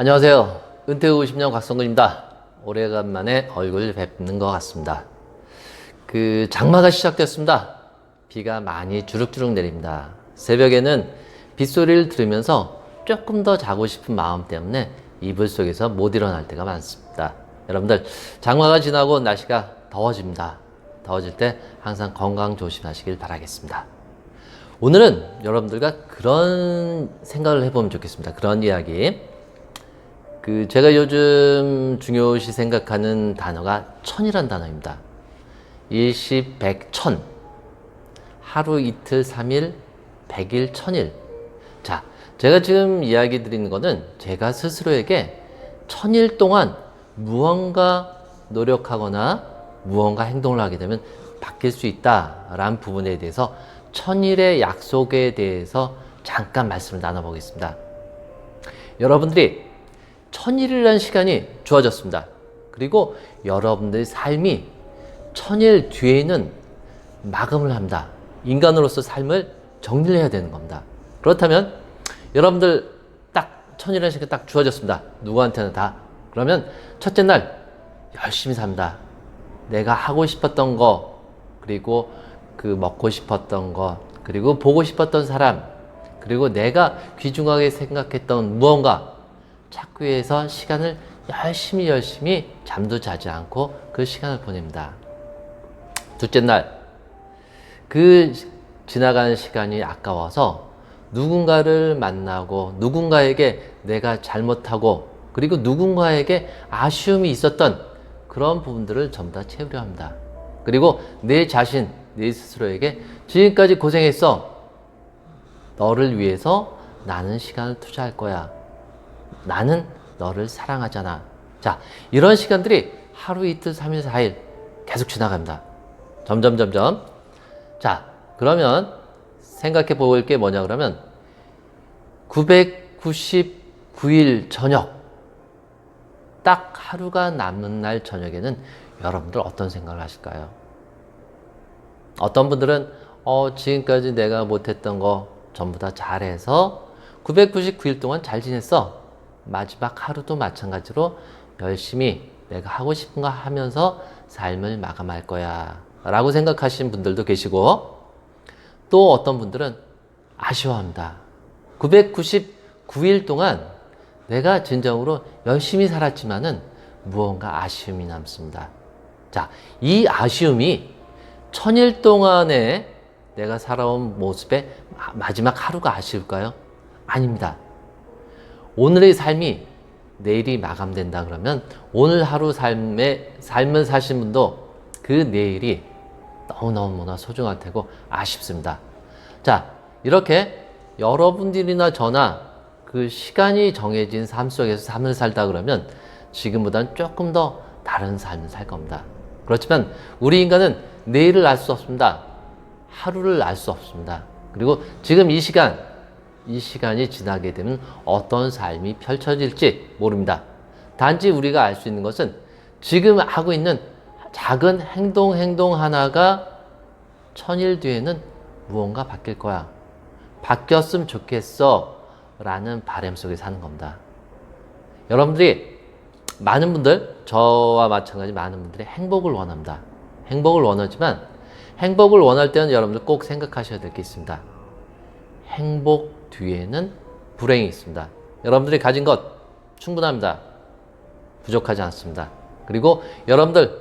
안녕하세요. 은퇴 후 50년 곽성근입니다. 오래간만에 얼굴 뵙는 것 같습니다. 그 장마가 시작됐습니다. 비가 많이 주룩주룩 내립니다. 새벽에는 빗소리를 들으면서 조금 더 자고 싶은 마음 때문에 이불 속에서 못 일어날 때가 많습니다. 여러분들 장마가 지나고 날씨가 더워집니다. 더워질 때 항상 건강 조심하시길 바라겠습니다. 오늘은 여러분들과 그런 생각을 해보면 좋겠습니다. 그런 이야기. 그 제가 요즘 중요시 생각하는 단어가 천이란 단어입니다. 일시 백천. 하루 이틀 삼일 백일 천일. 자, 제가 지금 이야기 드리는 거는 제가 스스로에게 천일 동안 무언가 노력하거나 무언가 행동을 하게 되면 바뀔 수 있다라는 부분에 대해서 천일의 약속에 대해서 잠깐 말씀을 나눠보겠습니다. 여러분들이 천일이라는 시간이 주어졌습니다. 그리고 여러분들의 삶이 천일 뒤에는 마감을 합니다. 인간으로서 삶을 정리를 해야 되는 겁니다. 그렇다면 여러분들 딱 천일이라는 시간이 딱 주어졌습니다. 누구한테는 다. 그러면 첫째 날 열심히 삽니다. 내가 하고 싶었던 거, 그리고 그 먹고 싶었던 거, 그리고 보고 싶었던 사람, 그리고 내가 귀중하게 생각했던 무언가 위해서 시간을 열심히 열심히 잠도 자지 않고 그 시간을 보냅니다. 둘째 날, 그 지나가는 시간이 아까워서 누군가를 만나고 누군가에게 내가 잘못하고 그리고 누군가에게 아쉬움이 있었던 그런 부분들을 전부 다 채우려 합니다. 그리고 내 자신, 내 스스로에게 지금까지 고생했어. 너를 위해서 나는 시간을 투자할 거야. 나는 너를 사랑하잖아. 자, 이런 시간들이 하루 이틀, 삼일, 사일 계속 지나갑니다. 점점, 점점. 자, 그러면 생각해 볼 게 뭐냐 그러면 999일 저녁 딱 하루가 남는 날 저녁에는 여러분들 어떤 생각을 하실까요? 어떤 분들은 어, 지금까지 내가 못했던 거 전부 다 잘해서 999일 동안 잘 지냈어. 마지막 하루도 마찬가지로 열심히 내가 하고 싶은 거 하면서 삶을 마감할 거야. 라고 생각하시는 분들도 계시고 또 어떤 분들은 아쉬워합니다. 999일 동안 내가 진정으로 열심히 살았지만은 무언가 아쉬움이 남습니다. 자, 이 아쉬움이 천일 동안에 내가 살아온 모습의 마지막 하루가 아쉬울까요? 아닙니다. 오늘의 삶이 내일이 마감된다 그러면 오늘 하루 삶의 삶을 사신 분도 그 내일이 너무너무나 소중할 테고 아쉽습니다. 자, 이렇게 여러분들이나 저나 그 시간이 정해진 삶 속에서 삶을 살다 그러면 지금보다는 조금 더 다른 삶을 살 겁니다. 그렇지만 우리 인간은 내일을 알 수 없습니다. 하루를 알 수 없습니다. 그리고 지금 이 시간, 이 시간이 지나게 되면 어떤 삶이 펼쳐질지 모릅니다. 단지 우리가 알 수 있는 것은 지금 하고 있는 작은 행동, 행동 하나가 천일 뒤에는 무언가 바뀔 거야. 바뀌었으면 좋겠어. 라는 바람 속에 사는 겁니다. 여러분들이 많은 분들, 저와 마찬가지 많은 분들이 행복을 원합니다. 행복을 원하지만 행복을 원할 때는 여러분들 꼭 생각하셔야 될 게 있습니다. 행복 뒤에는 불행이 있습니다. 여러분들이 가진 것 충분합니다. 부족하지 않습니다. 그리고 여러분들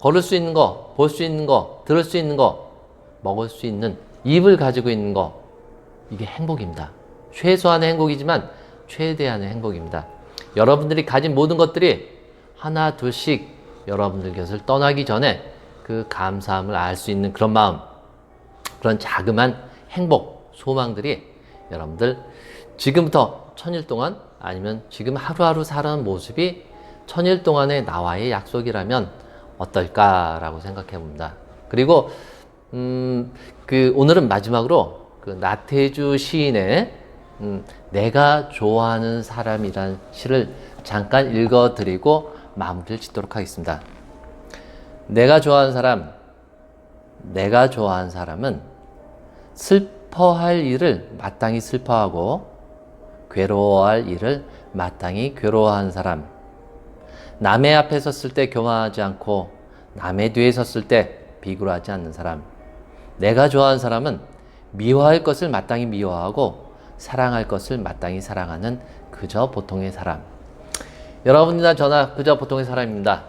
걸을 수 있는 거, 볼 수 있는 거, 들을 수 있는 거, 먹을 수 있는 입을 가지고 있는 거, 이게 행복입니다. 최소한의 행복이지만 최대한의 행복입니다. 여러분들이 가진 모든 것들이 하나, 둘씩 여러분들 곁을 떠나기 전에 그 감사함을 알 수 있는 그런 마음, 그런 자그만 행복, 소망들이 여러분들 지금부터 천일 동안 아니면 지금 하루하루 살아가는 모습이 천일 동안의 나와의 약속이라면 어떨까라고 생각해 봅니다. 그리고 음, 그 오늘은 마지막으로 그 나태주 시인의 음, 내가 좋아하는 사람이란 시를 잠깐 읽어드리고 마무리를 짓도록 하겠습니다. 내가 좋아하는 사람, 내가 좋아하는 사람은 슬 퍼할 일을 마땅히 슬퍼하고 괴로워할 일을 마땅히 괴로워한 사람. 남의 앞에 섰을 때 교만하지 않고 남의 뒤에 섰을 때 비굴하지 않는 사람. 내가 좋아하는 사람은 미워할 것을 마땅히 미워하고 사랑할 것을 마땅히 사랑하는 그저 보통의 사람. 여러분이나 저나 그저 보통의 사람입니다.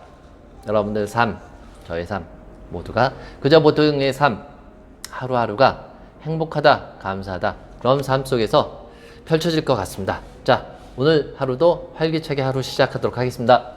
여러분들 삶, 저의 삶 모두가 그저 보통의 삶 하루하루가 행복하다, 감사하다 그런 삶 속에서 펼쳐질 것 같습니다. 자, 오늘 하루도 활기차게 하루 시작하도록 하겠습니다.